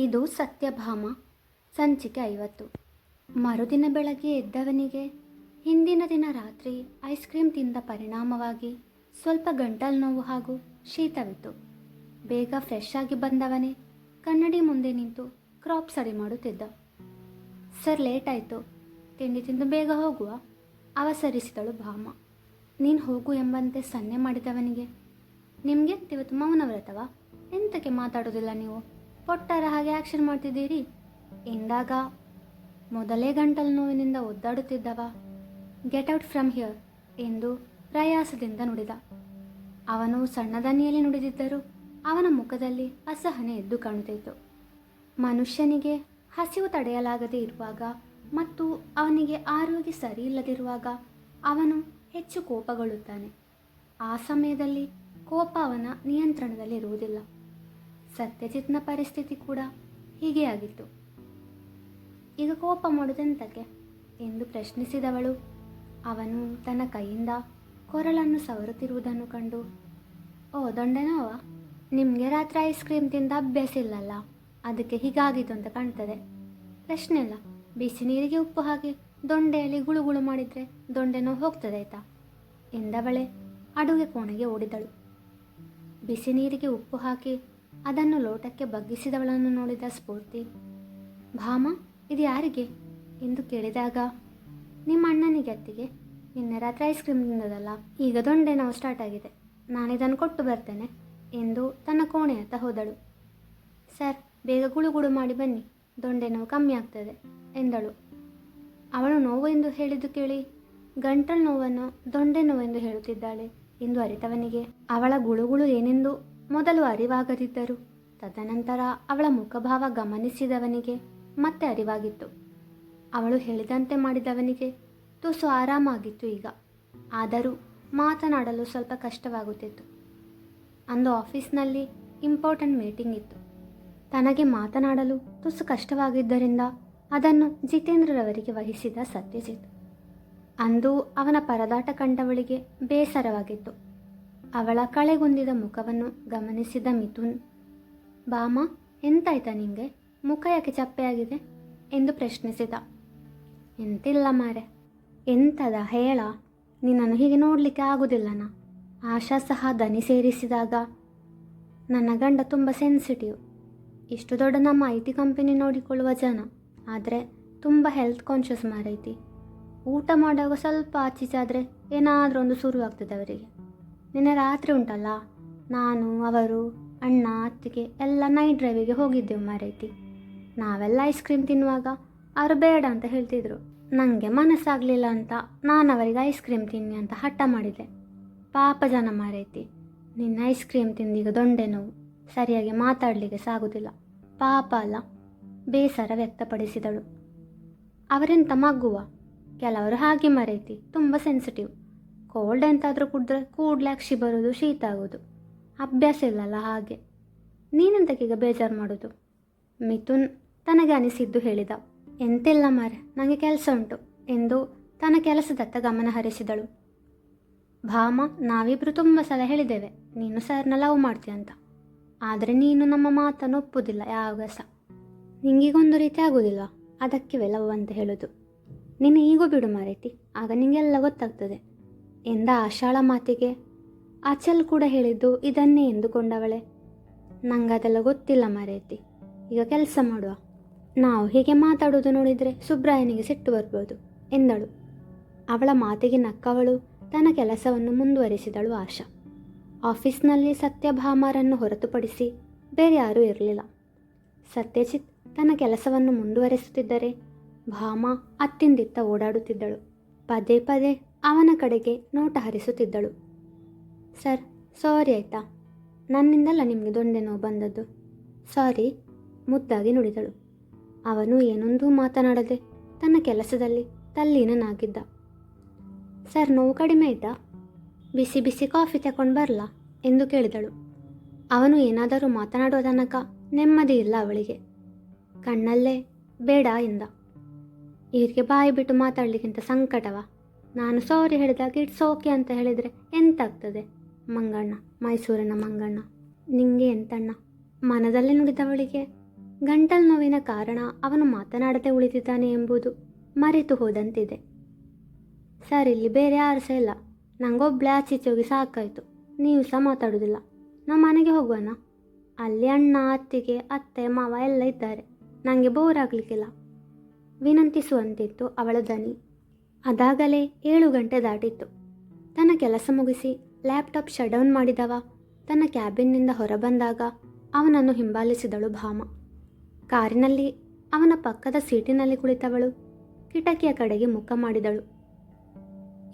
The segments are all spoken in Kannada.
ಇದು ಸತ್ಯಭಾಮ. ಸಂಚಿಕೆ ಐವತ್ತು. ಮರುದಿನ ಬೆಳಗ್ಗೆ ಎದ್ದವನಿಗೆ, ಹಿಂದಿನ ದಿನ ರಾತ್ರಿ ಐಸ್ ಕ್ರೀಮ್ ತಿಂದ ಪರಿಣಾಮವಾಗಿ ಸ್ವಲ್ಪ ಗಂಟಲು ನೋವು ಹಾಗೂ ಶೀತವಿತ್ತು. ಬೇಗ ಫ್ರೆಶ್ ಆಗಿ ಬಂದವನೇ ಕನ್ನಡಿ ಮುಂದೆ ನಿಂತು ಕ್ರಾಪ್ ಸರಿ ಮಾಡುತ್ತಿದ್ದ. ಸರ್, ಲೇಟ್ ಆಯಿತು. ತಿಂಡಿ ತಿಂದು ಬೇಗ ಹೋಗುವ. ಅವಸರಿಸಿದಳು ಭಾಮ. ನೀನು ಹೋಗು ಎಂಬಂತೆ ಸನ್ನೆ ಮಾಡಿದವನಿಗೆ. ನಿಮಗೆ ಇವತ್ತು ಮೌನವ್ರತವಾ ಎಂತಕ್ಕೆ ಮಾತಾಡೋದಿಲ್ಲ ನೀವು? ಪೊಟ್ಟರ ಹಾಗೆ ಆಕ್ಷನ್ ಮಾಡ್ತಿದ್ದೀರಿ? ಎಂದಾಗ ಮೊದಲೇ ಗಂಟಲು ನೋವಿನಿಂದ ಒದ್ದಾಡುತ್ತಿದ್ದವ. ಗೆಟ್ ಔಟ್ ಫ್ರಮ್ ಹಿಯರ್ ಎಂದು ಪ್ರಯಾಸದಿಂದ ನುಡಿದ. ಅವನು ಸಣ್ಣದನಿಯಲ್ಲಿ ನುಡಿದಿದ್ದರೂ ಅವನ ಮುಖದಲ್ಲಿ ಅಸಹನೆ ಎದ್ದು ಕಾಣುತ್ತಿತ್ತು. ಮನುಷ್ಯನಿಗೆ ಹಸಿವು ತಡೆಯಲಾಗದೇ ಇರುವಾಗ ಮತ್ತು ಅವನಿಗೆ ಆರೋಗ್ಯ ಸರಿಯಿಲ್ಲದಿರುವಾಗ ಅವನು ಹೆಚ್ಚು ಕೋಪಗೊಳ್ಳುತ್ತಾನೆ. ಆ ಸಮಯದಲ್ಲಿ ಕೋಪ ಅವನ ನಿಯಂತ್ರಣದಲ್ಲಿರುವುದಿಲ್ಲ. ಸತ್ಯಜಿತ್ನ ಪರಿಸ್ಥಿತಿ ಕೂಡ ಹೀಗೆ ಆಗಿತ್ತು. ಈಗ ಕೋಪ ಮಾಡೋದೆಂತಕ್ಕೆ ಎಂದು ಪ್ರಶ್ನಿಸಿದವಳು. ಅವನು ತನ್ನ ಕೈಯಿಂದ ಕೊರಳನ್ನು ಸವರುತ್ತಿರುವುದನ್ನು ಕಂಡು, ಓ ದೊಂಡೆನೋವ, ನಿಮಗೆ ರಾತ್ರಿ ಐಸ್ ಕ್ರೀಮ್ ತಿಂದ ಅಭ್ಯಾಸ ಇಲ್ಲಲ್ಲ? ಅದಕ್ಕೆ ಹೀಗಾಗಿತ್ತು ಅಂತ ಕಾಣ್ತದೆ. ಪ್ರಶ್ನೆ ಇಲ್ಲ. ಬಿಸಿ ನೀರಿಗೆ ಉಪ್ಪು ಹಾಕಿ ದೊಂಡೆಯಲ್ಲಿ ಗುಳುಗುಳು ಮಾಡಿದರೆ ದೊಂಡೆನೋ ಹೋಗ್ತದೆ ಆಯ್ತಾ? ಎಂದವಳೆ ಅಡುಗೆ ಕೋಣೆಗೆ ಓಡಿದಳು. ಬಿಸಿ ನೀರಿಗೆ ಉಪ್ಪು ಹಾಕಿ ಅದನ್ನು ಲೋಟಕ್ಕೆ ಬಗ್ಗಿಸಿದವಳನ್ನು ನೋಡಿದ ಸ್ಫೂರ್ತಿ. ಭಾಮ, ಇದು ಯಾರಿಗೆ? ಎಂದು ಕೇಳಿದಾಗ, ನಿಮ್ಮ ಅಣ್ಣನಿಗೆ ಅತ್ತಿಗೆ. ನಿನ್ನೆ ರಾತ್ರಿ ಐಸ್ ಕ್ರೀಮ್ ತಿಂದದಲ್ಲ, ಈಗ ದೊಂಡೆ ನಾವು ಸ್ಟಾರ್ಟ್ ಆಗಿದೆ. ನಾನಿದನ್ನು ಕೊಟ್ಟು ಬರ್ತೇನೆ ಎಂದು ತನ್ನ ಕೋಣೆಯತ್ತ ಹೋದಳು. ಸರ್, ಬೇಗ ಗುಳುಗುಳು ಮಾಡಿ ಬನ್ನಿ, ದೊಂಡೆ ನೋವು ಕಮ್ಮಿ ಆಗ್ತದೆ ಎಂದಳು. ಅವಳು ನೋವು ಎಂದು ಹೇಳಿದ್ದು ಕೇಳಿ, ಗಂಟಲು ನೋವನ್ನು ದೊಂಡೆ ನೋವೆಂದು ಹೇಳುತ್ತಿದ್ದಾಳೆ ಎಂದು ಅರಿತವನಿಗೆ, ಅವಳ ಗುಳುಗುಳು ಏನೆಂದು ಮೊದಲು ಅರಿವಾಗದಿದ್ದರು ತದನಂತರ ಅವಳ ಮುಖಭಾವ ಗಮನಿಸಿದವನಿಗೆ ಮತ್ತೆ ಅರಿವಾಗಿತ್ತು. ಅವಳು ಹೇಳಿದಂತೆ ಮಾಡಿದವನಿಗೆ ತುಸು ಆರಾಮಾಗಿತ್ತು ಈಗ. ಆದರೂ ಮಾತನಾಡಲು ಸ್ವಲ್ಪ ಕಷ್ಟವಾಗುತ್ತಿತ್ತು. ಅಂದು ಆಫೀಸ್ನಲ್ಲಿ ಇಂಪಾರ್ಟೆಂಟ್ ಮೀಟಿಂಗ್ ಇತ್ತು. ತನಗೆ ಮಾತನಾಡಲು ತುಸು ಕಷ್ಟವಾಗಿದ್ದರಿಂದ ಅದನ್ನು ಜಿತೇಂದ್ರರವರಿಗೆ ವಹಿಸಿದ ಸತ್ಯಜಿತ್. ಅಂದು ಅವನ ಪರದಾಟ ಕಂಡವಳಿಗೆ ಬೇಸರವಾಗಿತ್ತು. ಅವಳ ಕಳೆಗುಂದಿದ ಮುಖವನ್ನು ಗಮನಿಸಿದ ಮಿಥುನ್, ಬಾಮ, ಎಂತಾಯ್ತಾ ನಿಂಗೆ? ಮುಖ ಯಾಕೆ ಚಪ್ಪೆಯಾಗಿದೆ? ಎಂದು ಪ್ರಶ್ನಿಸಿದ. ಎಂತಿಲ್ಲ ಮಾರೆ. ಎಂತದ ಹೇಳ? ನಿನ್ನನ್ನು ಹೀಗೆ ನೋಡಲಿಕ್ಕೆ ಆಗುವುದಿಲ್ಲನ ಆಶಾ ಸಹ ದನಿ ಸೇರಿಸಿದಾಗ ನನ್ನ ಗಂಡ ತುಂಬ ಸೆನ್ಸಿಟಿವ್ ಇಷ್ಟು ದೊಡ್ಡ ನಮ್ಮ ಐ ಟಿ ಕಂಪನಿ ನೋಡಿಕೊಳ್ಳುವ ಜನ. ಆದರೆ ತುಂಬ ಹೆಲ್ತ್ ಕಾನ್ಷಿಯಸ್ ಮಾರೈತಿ. ಊಟ ಮಾಡುವಾಗ ಸ್ವಲ್ಪ ಆಚೀಚಾದರೆ ಏನಾದರೂ ಒಂದು ಶುರು ಆಗ್ತದೆ ಅವರಿಗೆ. ನಿನ್ನೆ ರಾತ್ರಿ ಉಂಟಲ್ಲ, ನಾನು, ಅವರು, ಅಣ್ಣ, ಅತ್ತಿಗೆ ಎಲ್ಲ ನೈಟ್ ಡ್ರೈವಿಗೆ ಹೋಗಿದ್ದೆವು ಮಾರೈತಿ ನಾವೆಲ್ಲ ಐಸ್ ಕ್ರೀಮ್ ತಿನ್ನುವಾಗ ಅವರು ಬೇಡ ಅಂತ ಹೇಳ್ತಿದ್ರು. ನನಗೆ ಮನಸ್ಸಾಗಲಿಲ್ಲ ಅಂತ ನಾನು ಅವರಿಗೆ ಐಸ್ ಕ್ರೀಮ್ ತಿನ್ನಿ ಅಂತ ಹಠ ಮಾಡಿದೆ. ಪಾಪ ಜನ ಮಾರೈತಿ ನಿನ್ನ ಐಸ್ ಕ್ರೀಮ್ ತಿಂದೀಗ ದೊಂಡೆ ನೋವು. ಸರಿಯಾಗಿ ಮಾತಾಡಲಿಕ್ಕೆ ಸಾಗುದಿಲ್ಲ. ಪಾಪ ಅಲ್ಲ, ಬೇಸರ ವ್ಯಕ್ತಪಡಿಸಿದಳು. ಅವರೆಂತ ಮಗುವ ಕೆಲವರು ಹಾಗೆ ಮರೈತಿ, ತುಂಬ ಸೆನ್ಸಿಟಿವ್ ಕೋಲ್ಡ್ ಎಂತಾದರೂ ಕುಡಿದ್ರೆ ಕೂಡಲೇ ಅಕ್ಷಿ ಬರೋದು, ಶೀತ ಆಗೋದು. ಅಭ್ಯಾಸ ಇಲ್ಲಲ್ಲ ಹಾಗೆ. ನೀನೆಂತಕ್ಕೀಗ ಬೇಜಾರು ಮಾಡೋದು? ಮಿಥುನ್ ತನಗೆ ಅನಿಸಿದ್ದು ಹೇಳಿದ. ಎಂತಿಲ್ಲ ಮಾರೆ ನನಗೆ ಕೆಲಸ ಉಂಟು ಎಂದು ತನ್ನ ಕೆಲಸದತ್ತ ಗಮನ ಹರಿಸಿದಳು. ಭಾಮ ನಾವಿಬ್ಬರು ತುಂಬ ಸಲ ಹೇಳಿದ್ದೇವೆ, ನೀನು ಸರ್ನ ಲವ್ ಮಾಡ್ತೀಯ ಅಂತ. ಆದರೆ ನೀನು ನಮ್ಮ ಮಾತನ್ನು ಒಪ್ಪುವುದಿಲ್ಲ ಯಾವಾಗ ಸಹ ನಿಂಗೀಗೊಂದು ರೀತಿ ಆಗೋದಿಲ್ಲ ಅದಕ್ಕೆ ಲವ್ ಅಂತ ಹೇಳೋದು. ನೀನು ಈಗೂ ಬಿಡು ಮಾರೈತಿ, ಆಗ ನಿಂಗೆಲ್ಲ ಗೊತ್ತಾಗ್ತದೆ. ಎಂದ ಆಶಾಳ ಮಾತಿಗೆ. ಅಚಲ್ ಕೂಡ ಹೇಳಿದ್ದು ಇದನ್ನೇ ಎಂದುಕೊಂಡವಳೆ. ನಂಗದೆಲ್ಲ ಗೊತ್ತಿಲ್ಲ ಮರೇತಿ. ಈಗ ಕೆಲಸ ಮಾಡುವ. ನಾವು ಹೀಗೆ ಮಾತಾಡೋದು ನೋಡಿದರೆ ಸುಬ್ರಾಯನಿಗೆ ಸಿಟ್ಟು ಬರ್ಬೋದು ಎಂದಳು. ಅವಳ ಮಾತಿಗೆ ನಕ್ಕವಳು, ತನ್ನ ಕೆಲಸವನ್ನು ಮುಂದುವರಿಸಿದಳು ಆಶಾ. ಆಫೀಸ್ನಲ್ಲಿ ಸತ್ಯಭಾಮರನ್ನು ಹೊರತುಪಡಿಸಿ ಬೇರೆ ಯಾರೂ ಇರಲಿಲ್ಲ. ಸತ್ಯಜಿತ್ ತನ್ನ ಕೆಲಸವನ್ನು ಮುಂದುವರಿಸುತ್ತಿದ್ದರೆ ಭಾಮ ಅತ್ತಿಂದಿತ್ತ ಓಡಾಡುತ್ತಿದ್ದಳು. ಪದೇ ಪದೇ ಅವನ ಕಡೆಗೆ ನೋಟ ಹರಿಸುತ್ತಿದ್ದಳು. ಸರ್, ಸಾರಿ ಆಯಿತಾ. ನನ್ನಿಂದಲ್ಲ ನಿಮಗೆ ದೊಂಡೆ ನೋವು ಬಂದದ್ದು. ಸಾರಿ ಮುದ್ದಾಗಿ ನುಡಿದಳು. ಅವನು ಏನೊಂದೂ ಮಾತನಾಡದೆ ತನ್ನ ಕೆಲಸದಲ್ಲಿ ತಲ್ಲೀನನಾಗಿದ್ದ. ಸರ್, ನೋವು ಕಡಿಮೆ ಆಯ್ತಾ? ಬಿಸಿ ಬಿಸಿ ಕಾಫಿ ತಗೊಂಡು ಬರಲಾ? ಎಂದು ಕೇಳಿದಳು. ಅವನು ಏನಾದರೂ ಮಾತನಾಡುವ ತನಕ ನೆಮ್ಮದಿ ಇಲ್ಲ ಅವಳಿಗೆ. ಕಣ್ಣಲ್ಲೇ ಬೇಡ ಎಂದ. ಇವರಿಗೆ ಬಾಯಿ ಬಿಟ್ಟು ಮಾತಾಡಲಿಕ್ಕಿಂತ ಸಂಕಟವ? ನಾನು ಸಾರಿ ಹೇಳಿದಾಗ ಇಟ್ಸ್ ಓಕೆ ಅಂತ ಹೇಳಿದರೆ ಎಂತಾಗ್ತದೆ? ಮಂಗಣ್ಣ, ಮೈಸೂರಿನ ಮಂಗಣ್ಣ, ನಿಂಗೆ ಎಂತಣ್ಣ? ಮನದಲ್ಲಿ ನುಡಿದವಳಿಗೆ? ಗಂಟಲು ನೋವಿನ ಕಾರಣ ಅವನು ಮಾತನಾಡದೆ ಉಳಿದಿದ್ದಾನೆ ಎಂಬುದು ಮರೆತು ಹೋದಂತಿದೆ. ಸರ್, ಇಲ್ಲಿ ಬೇರೆ ಯಾರು ಸಹ ಇಲ್ಲ. ನಂಗೊಬ್ಳೆ ಆಚೀಚೆ ಹೋಗಿ ಸಾಕಾಯಿತು. ನೀವು ಸಹ ಮಾತಾಡೋದಿಲ್ಲ. ನಾವು ಮನೆಗೆ ಹೋಗೋಣ ಅಲ್ಲಿ ಅಣ್ಣ, ಅತ್ತಿಗೆ, ಅತ್ತೆ, ಮಾವ ಎಲ್ಲ ಇದ್ದಾರೆ. ನನಗೆ ಬೋರ್ ಆಗಲಿಕ್ಕಿಲ್ಲ. ವಿನಂತಿಸುವಂತಿತ್ತು ಅವಳ ದನಿ ಅದಾಗಲೇ ಏಳು ಗಂಟೆ ದಾಟಿತ್ತು. ತನ್ನ ಕೆಲಸ ಮುಗಿಸಿ ಲ್ಯಾಪ್ಟಾಪ್ ಶಟ್ ಡೌನ್ ಮಾಡಿದವ. ತನ್ನ ಕ್ಯಾಬಿನ್ನಿಂದ ಹೊರಬಂದಾಗ ಅವನನ್ನು ಹಿಂಬಾಲಿಸಿದಳು ಭಾಮ. ಕಾರಿನಲ್ಲಿ ಅವನ ಪಕ್ಕದ ಸೀಟಿನಲ್ಲಿ ಕುಳಿತವಳು. ಕಿಟಕಿಯ ಕಡೆಗೆ ಮುಖ ಮಾಡಿದಳು.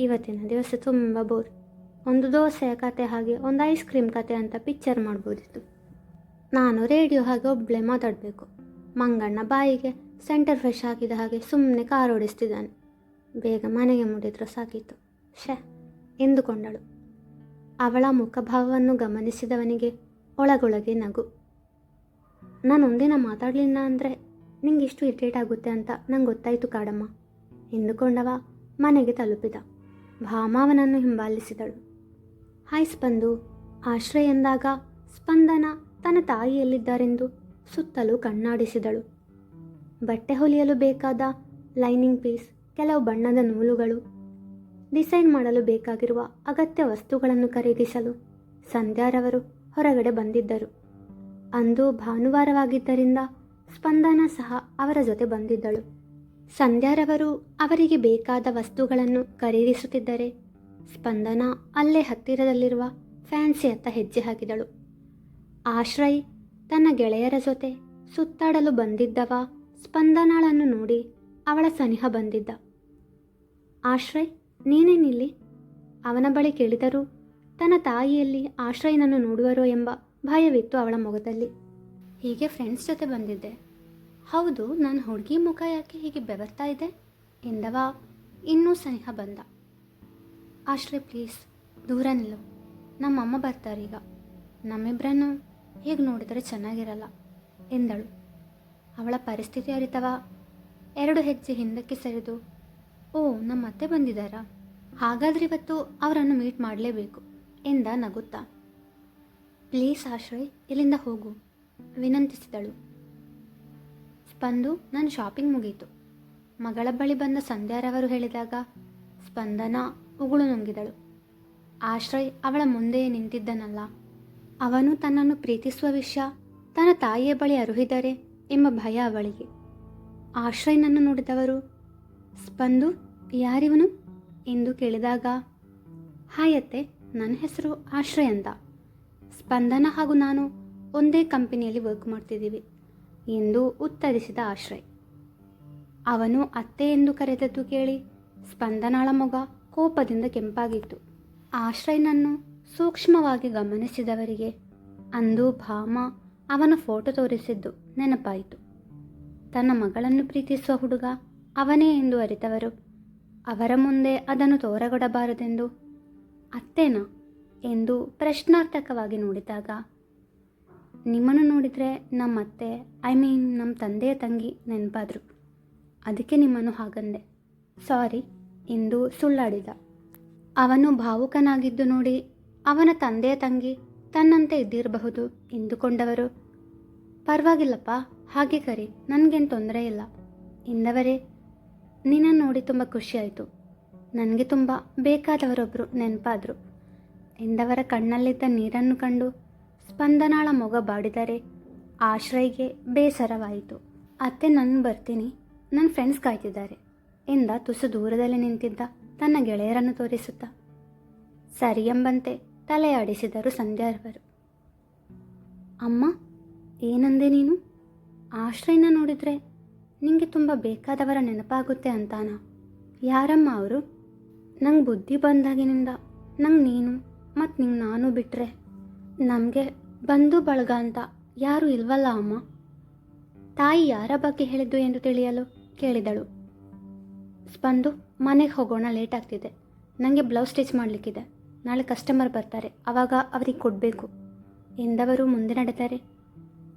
ಇವತ್ತಿನ ದಿವಸ ತುಂಬ ಬೋರ್ ಒಂದು ದೋಸೆಯ ಕತೆ ಹಾಗೆ ಒಂದು ಐಸ್ ಕ್ರೀಮ್ ಕತೆ ಅಂತ ಪಿಕ್ಚರ್ ಮಾಡ್ಬೋದಿತ್ತು. ನಾನು ರೇಡಿಯೋ ಹಾಗೆ ಒಬ್ಬಳೇ ಮಾತಾಡಬೇಕು. ಮಂಗಣ್ಣ ಬಾಯಿಗೆ ಸೆಂಟರ್ ಫ್ರೆಶ್ ಹಾಕಿದ ಹಾಗೆ ಸುಮ್ಮನೆ ಕಾರ್ ಓಡಿಸ್ತಿದ್ದಾನೆ. ಬೇಗ ಮನೆಗೆ ಮುಟ್ಟಿದ್ರು ಸಾಕಿತ್ತು ಶೇ ಎಂದುಕೊಂಡಳು. ಅವಳ ಮುಖಭಾವವನ್ನು ಗಮನಿಸಿದವನಿಗೆ ಒಳಗೊಳಗೆ ನಗು. ನಾನು ಒಂದಿನ ಮಾತಾಡಲಿಲ್ಲ ಅಂದರೆ ನಿಂಗೆ ಇಷ್ಟು ಇರಿಟೇಟ್ ಆಗುತ್ತೆ ಅಂತ ನಂಗೆ ಗೊತ್ತಾಯಿತು ಕಾಡಮ್ಮ, ಎಂದುಕೊಂಡವ ಮನೆಗೆ ತಲುಪಿದ. ಭಾಮಾವನನ್ನು ಹಿಂಬಾಲಿಸಿದಳು. ಹಾಯ್ ಸ್ಪಂದು, ಆಶ್ರಯ ಎಂದಾಗ ಸ್ಪಂದನ ತನ್ನ ತಾಯಿ ಎಲ್ಲಿದ್ದಾರೆಂದು ಸುತ್ತಲೂ ಕಣ್ಣಾಡಿಸಿದಳು. ಬಟ್ಟೆ ಹೊಲಿಯಲು ಬೇಕಾದ ಲೈನಿಂಗ್ ಪೀಸ್ ಕೆಲವು ಬಣ್ಣದ ನೂಲುಗಳು. ಡಿಸೈನ್ ಮಾಡಲು ಬೇಕಾಗಿರುವ ಅಗತ್ಯ ವಸ್ತುಗಳನ್ನು ಖರೀದಿಸಲು ಸಂಧ್ಯಾರವರು ಹೊರಗಡೆ ಬಂದಿದ್ದರು. ಅಂದು ಭಾನುವಾರವಾಗಿದ್ದರಿಂದ ಸ್ಪಂದನ ಸಹ ಅವರ ಜೊತೆ ಬಂದಿದ್ದಳು. ಸಂಧ್ಯಾರವರು ಅವರಿಗೆ ಬೇಕಾದ ವಸ್ತುಗಳನ್ನು ಖರೀದಿಸುತ್ತಿದ್ದರೆ ಸ್ಪಂದನ ಅಲ್ಲೇ ಹತ್ತಿರದಲ್ಲಿರುವ ಫ್ಯಾನ್ಸಿ ಅತ್ತ ಹೆಜ್ಜೆ ಹಾಕಿದಳು. ಆಶ್ರಯ್ ತನ್ನ ಗೆಳೆಯರ ಜೊತೆ ಸುತ್ತಾಡಲು ಬಂದಿದ್ದವ ಸ್ಪಂದನಾಳನ್ನು ನೋಡಿ ಅವಳ ಸನಿಹ ಬಂದಿದ್ದ. ಆಶ್ರಯ್ ನೀನೇನಿಲ್ಲಿ ಅವನ ಬಳಿ ಕೇಳಿದರೂ ತನ್ನ ತಾಯಿಯಲ್ಲಿ ಆಶ್ರಯನನ್ನು ನೋಡುವರೋ ಎಂಬ ಭಯವಿತ್ತು ಅವಳ ಮೊಗದಲ್ಲಿ. ಹೀಗೆ ಫ್ರೆಂಡ್ಸ್ ಜೊತೆ ಬಂದಿದ್ದೆ. ಹೌದು ನನ್ನ ಹುಡುಗಿ ಮುಖ ಯಾಕೆ ಹೀಗೆ ಬೆವರ್ತಾ ಇದೆ ಎಂದವ ಇನ್ನೂ ಸ್ನೇಹ ಬಂದ. ಆಶ್ರಯ್ ಪ್ಲೀಸ್ ದೂರ ನಿಲ್ಲು. ನಮ್ಮಮ್ಮ ಬರ್ತಾರೀಗ ನಮ್ಮಿಬ್ಬರನ್ನು ಹೇಗೆ ನೋಡಿದರೆ ಚೆನ್ನಾಗಿರಲ್ಲ, ಎಂದಳು. ಅವಳ ಪರಿಸ್ಥಿತಿ ಅರಿತವ ಎರಡು ಹೆಜ್ಜೆ ಹಿಂದಕ್ಕೆ ಸರಿದು ಓ ನಮ್ಮ ಅತ್ತೆ ಬಂದಿದ್ದಾರಾ ಹಾಗಾದ್ರೆ ಇವತ್ತು ಅವರನ್ನು ಮೀಟ್ ಮಾಡಲೇಬೇಕು ಎಂದ ನಗುತ್ತಾ. ಪ್ಲೀಸ್ ಆಶ್ರಯ್, ಇಲ್ಲಿಂದ ಹೋಗು, ವಿನಂತಿಸಿದಳು. ಸ್ಪಂದು ನನ್ನ ಶಾಪಿಂಗ್ ಮುಗೀತು. ಮಗಳ ಬಳಿ ಬಂದ ಸಂಧ್ಯಾರವರು ಹೇಳಿದಾಗ ಸ್ಪಂದನ ಉಗುಳು ನುಂಗಿದಳು. ಆಶ್ರಯ್ ಅವಳ ಮುಂದೆಯೇ ನಿಂತಿದ್ದನಲ್ಲ. ಅವನು ತನ್ನನ್ನು ಪ್ರೀತಿಸುವ ವಿಷಯ ತನ್ನ ತಾಯಿಯ ಬಳಿ ಅರುಹಿದರೆ ಎಂಬ ಭಯ ಅವಳಿಗೆ. ಆಶ್ರಯ್ನನ್ನು ನೋಡಿದವರು ಸ್ಪಂದು ಯಾರಿವನು ಎಂದು ಕೇಳಿದಾಗ ಹಾಯತ್ತೆ ನನ್ನ ಹೆಸರು ಆಶ್ರಯ್ ಅಂತ. ಸ್ಪಂದನ ಹಾಗೂ ನಾನು ಒಂದೇ ಕಂಪನಿಯಲ್ಲಿ ವರ್ಕ್ ಮಾಡ್ತಿದ್ದೀವಿ, ಎಂದು ಉತ್ತರಿಸಿದ ಆಶ್ರಯ್. ಅವನು ಅತ್ತೆ ಎಂದು ಕರೆದದ್ದು ಕೇಳಿ ಸ್ಪಂದನಾಳ ಮೊಗ ಕೋಪದಿಂದ ಕೆಂಪಾಗಿತ್ತು. ಆಶ್ರಯ್ನನ್ನು ಸೂಕ್ಷ್ಮವಾಗಿ ಗಮನಿಸಿದವರಿಗೆ ಅಂದು ಭಾಮ ಅವನ ಫೋಟೋ ತೋರಿಸಿದ್ದು ನೆನಪಾಯಿತು. ತನ್ನ ಮಗಳನ್ನು ಪ್ರೀತಿಸುವ ಹುಡುಗ ಅವನೇ ಎಂದು ಅರಿತವರು. ಅವರ ಮುಂದೆ ಅದನ್ನು ತೋರಗೊಡಬಾರದೆಂದು, ಅತ್ತೇನಾ ಎಂದು ಪ್ರಶ್ನಾರ್ಥಕವಾಗಿ ನೋಡಿದಾಗ, ನಿಮ್ಮನ್ನು ನೋಡಿದರೆ ನಮ್ಮ ಅತ್ತೆ ಐ ಮೀನ್ ನಮ್ಮ ತಂದೆಯ ತಂಗಿ ನೆನಪಾದರು. ಅದಕ್ಕೆ ನಿಮ್ಮನ್ನು ಹಾಗಂದೆ. ಸಾರಿ ಎಂದು ಸುಳ್ಳಾಡಿದ. ಅವನು ಭಾವುಕನಾಗಿದ್ದು ನೋಡಿ ಅವನ ತಂದೆಯ ತಂಗಿ ತನ್ನಂತೆ ಇದ್ದಿರಬಹುದು ಎಂದುಕೊಂಡವರು. ಪರವಾಗಿಲ್ಲಪ್ಪ, ಹಾಗೆ ಕರಿ, ನನಗೇನು ತೊಂದರೆ ಇಲ್ಲ. ಎಂದವರೇ ನಿನ್ನನ್ನು ನೋಡಿ ತುಂಬ ಖುಷಿಯಾಯಿತು ನನಗೆ ತುಂಬ ಬೇಕಾದವರೊಬ್ಬರು ನೆನಪಾದರು. ಎಂದವರ ಕಣ್ಣಲ್ಲಿದ್ದ ನೀರನ್ನು ಕಂಡು ಸ್ಪಂದನಾಳ ಮೊಗ ಬಾಡಿದರೆ ಆಶ್ರಯ್ಗೆ ಬೇಸರವಾಯಿತು. ಅತ್ತೆ, ನಾನು ಬರ್ತೀನಿ. ನನ್ನ ಫ್ರೆಂಡ್ಸ್ ಕಾಯ್ತಿದ್ದಾರೆ. ಎಂದ ತುಸು ದೂರದಲ್ಲಿ ನಿಂತಿದ್ದ ತನ್ನ ಗೆಳೆಯರನ್ನು ತೋರಿಸುತ್ತಾ ಸರಿ ಎಂಬಂತೆ ತಲೆಯಾಡಿಸಿದರು ಸಂಧ್ಯಾರವರು. ಅಮ್ಮ, ಏನಂದೆ ನೀನು? ಆಶ್ರಯನ ನೋಡಿದರೆ ನಿಂಗೆ ತುಂಬ ಬೇಕಾದವರ ನೆನಪಾಗುತ್ತೆ ಅಂತಾನ. ಯಾರಮ್ಮ ಅವರು? ನಂಗೆ ಬುದ್ಧಿ ಬಂದಾಗಿನಿಂದ, ನಂಗೆ ನೀನು ಮತ್ತು ನಿಂಗೆ ನಾನು ಬಿಟ್ಟರೆ ನಮಗೆ ಬಂಧು ಬಳಗ ಅಂತ ಯಾರೂ ಇಲ್ವಲ್ಲ ಅಮ್ಮ? ತಾಯಿ ಯಾರ ಬಗ್ಗೆ ಹೇಳಿದ್ದು ಎಂದು ತಿಳಿಯಲು ಕೇಳಿದಳು. ಸ್ಪಂದು, ಮನೆಗೆ ಹೋಗೋಣ ಲೇಟ್ ಆಗ್ತಿದೆ. ನನಗೆ ಬ್ಲೌಸ್ ಸ್ಟಿಚ್ ಮಾಡಲಿಕ್ಕಿದೆ. ನಾಳೆ ಕಸ್ಟಮರ್ ಬರ್ತಾರೆ ಆವಾಗ ಅವರಿಗೆ ಕೊಡಬೇಕು. ಎಂದವರು ಮುಂದೆ ನಡೆದರೆ?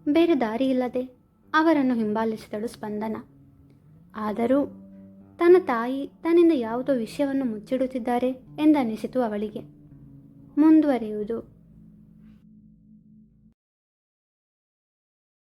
ಬೇರೆ ದಾರಿ ಇಲ್ಲದೆ ಅವರನ್ನು ಹಿಂಬಾಲಿಸಿದಳು ಸ್ಪಂದನ. ಆದರೂ ತನ್ನ ತಾಯಿ ತನ್ನಿಂದ ಯಾವುದೋ ವಿಷಯವನ್ನು ಮುಚ್ಚಿಡುತ್ತಿದ್ದಾರೆ ಎಂದನಿಸಿತು ಅವಳಿಗೆ. ಮುಂದುವರಿಯುವುದು